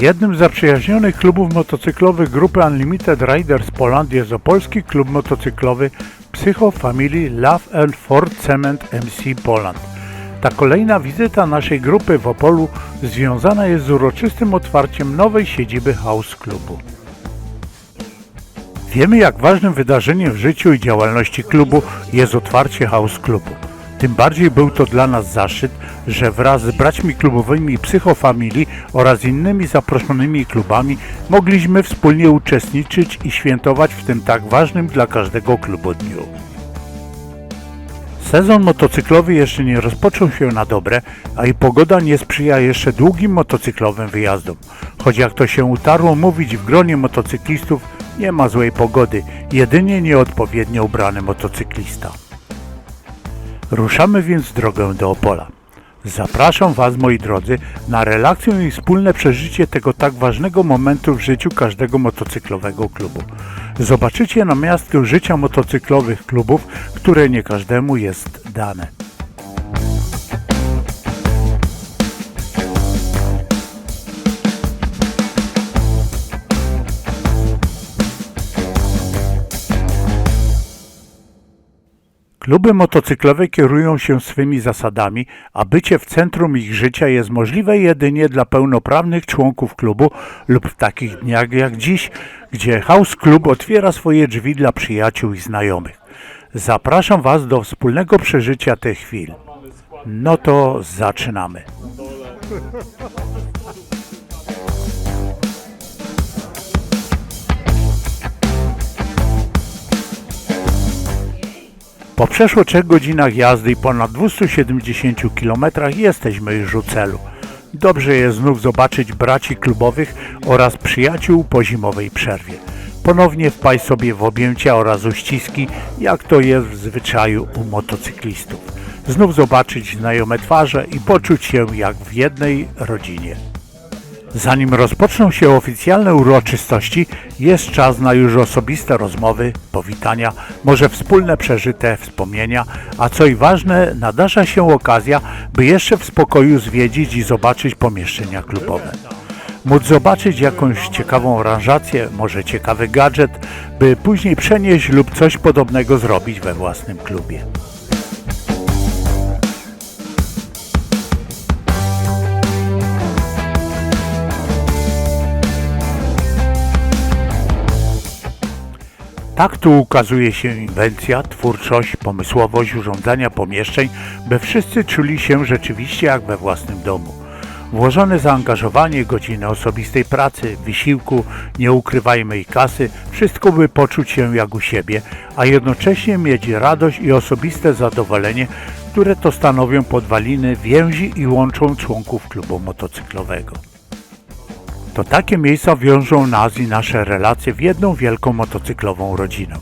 Jednym z zaprzyjaźnionych klubów motocyklowych grupy Unlimited Riders Poland jest opolski klub motocyklowy Psycho Family Love and Ford Cement MC Poland. Ta kolejna wizyta naszej grupy w Opolu związana jest z uroczystym otwarciem nowej siedziby House Klubu. Wiemy, jak ważnym wydarzeniem w życiu i działalności klubu jest otwarcie House Klubu. Tym bardziej był to dla nas zaszczyt, że wraz z braćmi klubowymi Psychofamilii oraz innymi zaproszonymi klubami mogliśmy wspólnie uczestniczyć i świętować w tym tak ważnym dla każdego klubu dniu. Sezon motocyklowy jeszcze nie rozpoczął się na dobre, a i pogoda nie sprzyja jeszcze długim motocyklowym wyjazdom. Choć jak to się utarło mówić w gronie motocyklistów, nie ma złej pogody, jedynie nieodpowiednio ubrany motocyklista. Ruszamy więc drogę do Opola. Zapraszam Was, moi drodzy, na relację i wspólne przeżycie tego tak ważnego momentu w życiu każdego motocyklowego klubu. Zobaczycie na miastkę życia motocyklowych klubów, które nie każdemu jest dane. Kluby motocyklowe kierują się swymi zasadami, a bycie w centrum ich życia jest możliwe jedynie dla pełnoprawnych członków klubu lub w takich dniach jak dziś, gdzie House Club otwiera swoje drzwi dla przyjaciół i znajomych. Zapraszam Was do wspólnego przeżycia tych chwil. No to zaczynamy. Po przeszło 3 godzinach jazdy i ponad 270 km jesteśmy już u celu. Dobrze jest znów zobaczyć braci klubowych oraz przyjaciół po zimowej przerwie. Ponownie wpaść sobie w objęcia oraz uściski, jak to jest w zwyczaju u motocyklistów. Znów zobaczyć znajome twarze i poczuć się jak w jednej rodzinie. Zanim rozpoczną się oficjalne uroczystości, jest czas na już osobiste rozmowy, powitania, może wspólne przeżyte wspomnienia, a co i ważne, nadarza się okazja, by jeszcze w spokoju zwiedzić i zobaczyć pomieszczenia klubowe. Móc zobaczyć jakąś ciekawą aranżację, może ciekawy gadżet, by później przenieść lub coś podobnego zrobić we własnym klubie. Tak tu ukazuje się inwencja, twórczość, pomysłowość urządzania pomieszczeń, by wszyscy czuli się rzeczywiście jak we własnym domu. Włożone zaangażowanie, godziny osobistej pracy, wysiłku, nie ukrywajmy i kasy, wszystko by poczuć się jak u siebie, a jednocześnie mieć radość i osobiste zadowolenie, które to stanowią podwaliny więzi i łączą członków klubu motocyklowego. To takie miejsca wiążą nas i nasze relacje w jedną wielką motocyklową rodzinę.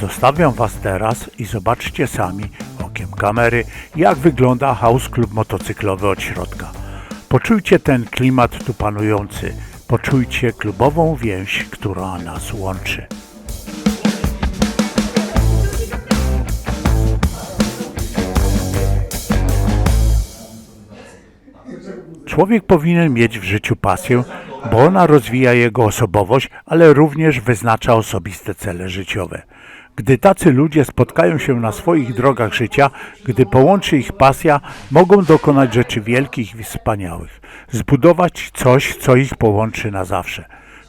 Zostawiam Was teraz i zobaczcie sami okiem kamery, jak wygląda House Club motocyklowy od środka. Poczujcie ten klimat tu panujący, poczujcie klubową więź, która nas łączy. Człowiek powinien mieć w życiu pasję, bo ona rozwija jego osobowość, ale również wyznacza osobiste cele życiowe. Gdy tacy ludzie spotkają się na swoich drogach życia, gdy połączy ich pasja, mogą dokonać rzeczy wielkich i wspaniałych, zbudować coś, co ich połączy na zawsze.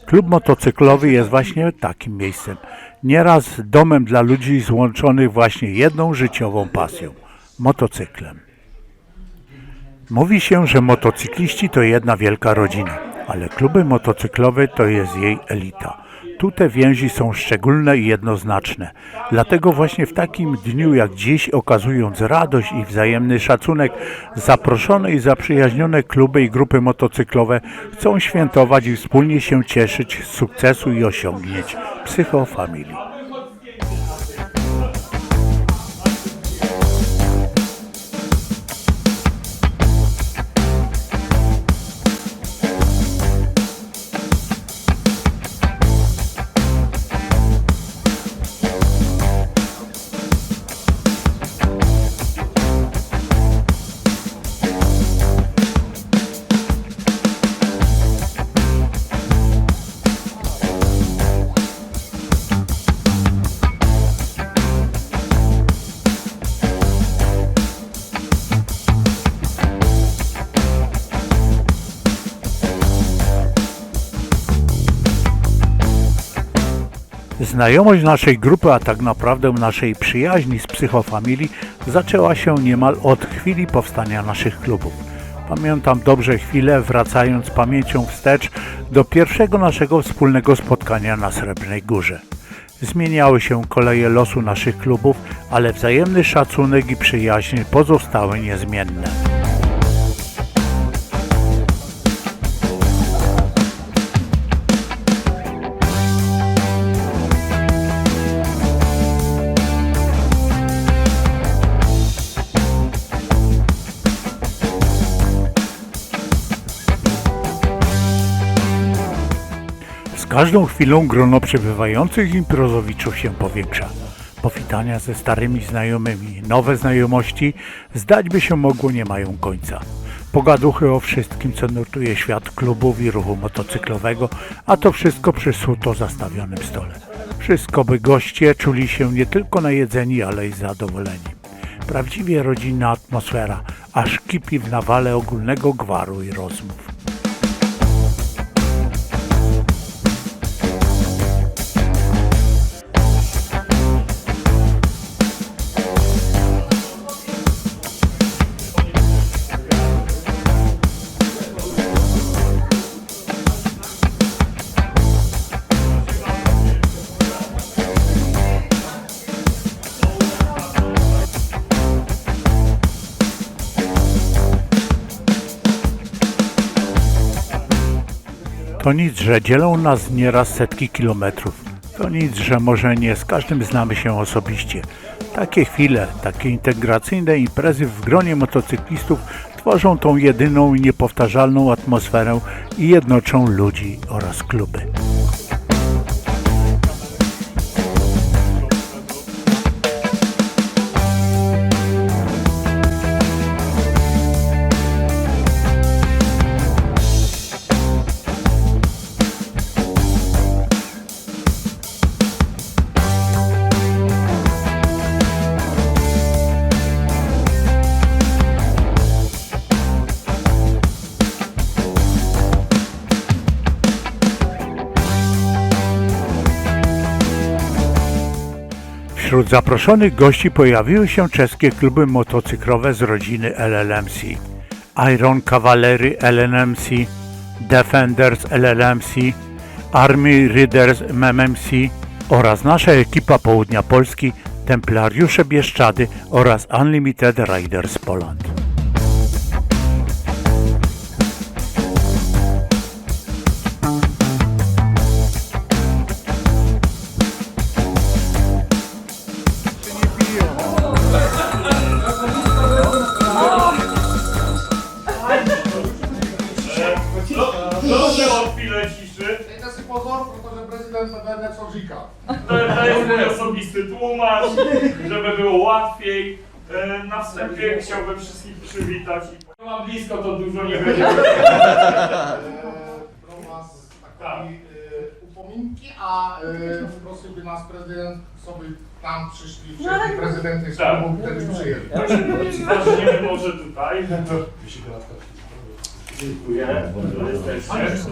Klub motocyklowy jest właśnie takim miejscem, nieraz domem dla ludzi złączonych właśnie jedną życiową pasją motocyklem. Mówi się, że motocykliści to jedna wielka rodzina, ale kluby motocyklowe to jest jej elita. Tu te więzi są szczególne i jednoznaczne. Dlatego właśnie w takim dniu jak dziś, okazując radość i wzajemny szacunek, zaproszone i zaprzyjaźnione kluby i grupy motocyklowe chcą świętować i wspólnie się cieszyć z sukcesu i osiągnięć psychofamilii. Znajomość naszej grupy, a tak naprawdę naszej przyjaźni z psychofamilii zaczęła się niemal od chwili powstania naszych klubów. Pamiętam dobrze chwilę, wracając pamięcią wstecz do pierwszego naszego wspólnego spotkania na Srebrnej Górze. Zmieniały się koleje losu naszych klubów, ale wzajemny szacunek i przyjaźń pozostały niezmienne. Każdą chwilą grono przybywających imprezowiczów się powiększa. Powitania ze starymi znajomymi, nowe znajomości, zdać by się mogło, nie mają końca. Pogaduchy o wszystkim, co nurtuje świat klubów i ruchu motocyklowego, a to wszystko przy suto zastawionym stole. Wszystko, by goście czuli się nie tylko najedzeni, ale i zadowoleni. Prawdziwie rodzinna atmosfera, aż kipi w nawale ogólnego gwaru i rozmów. To nic, że dzielą nas nieraz setki kilometrów. To nic, że może nie z każdym znamy się osobiście. Takie chwile, takie integracyjne imprezy w gronie motocyklistów tworzą tą jedyną i niepowtarzalną atmosferę i jednoczą ludzi oraz kluby. Wśród zaproszonych gości pojawiły się czeskie kluby motocyklowe z rodziny LLMC. Iron Cavalry LNMC, Defenders LLMC, Army Riders MMC oraz nasza ekipa Południa Polski, Templariusze Bieszczady oraz Unlimited Riders Poland. Wstępie chciałbym wszystkich przywitać. i Mam blisko, to dużo nie będzie. E, Pro vás takový e, upomínky a e, prosil by nás prezident, co by tam přišli všechny prezidenty z Tak. klubu, kteří přijeli. Zaczniemy może tutaj. Dziękuję, że jesteście.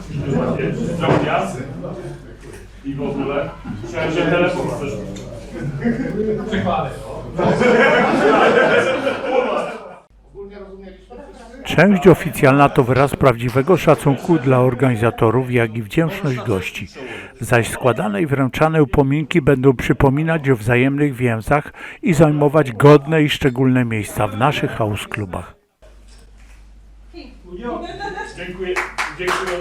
Zdrowia. I w ogóle. Myślałem, że telefon chcesz. Część oficjalna to wyraz prawdziwego szacunku dla organizatorów, jak i wdzięczność gości. Zaś składane i wręczane upominki będą przypominać o wzajemnych więzach i zajmować godne i szczególne miejsca w naszych house klubach. Dziękuję. Dziękuję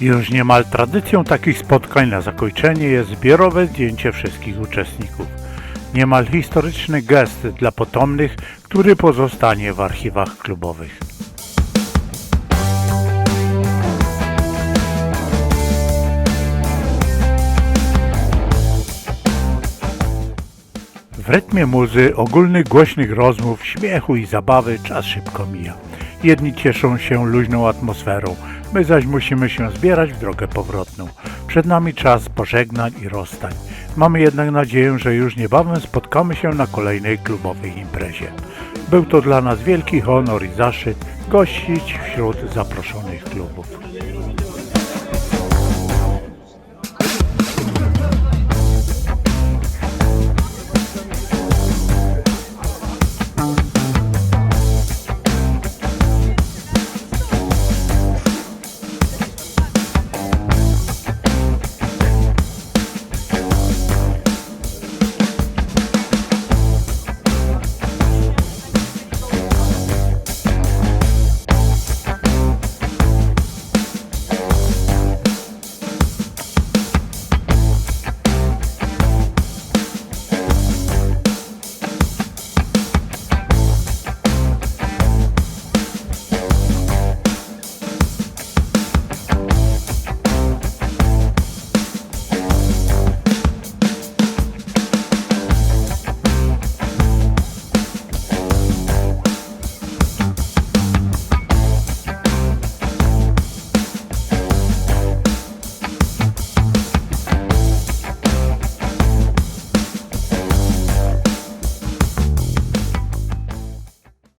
Już niemal tradycją takich spotkań na zakończenie jest zbiorowe zdjęcie wszystkich uczestników. Niemal historyczny gest dla potomnych, który pozostanie w archiwach klubowych. W rytmie muzy, ogólnych głośnych rozmów, śmiechu i zabawy czas szybko mija. Jedni cieszą się luźną atmosferą, my zaś musimy się zbierać w drogę powrotną. Przed nami czas pożegnań i rozstań. Mamy jednak nadzieję, że już niebawem spotkamy się na kolejnej klubowej imprezie. Był to dla nas wielki honor i zaszczyt gościć wśród zaproszonych klubów.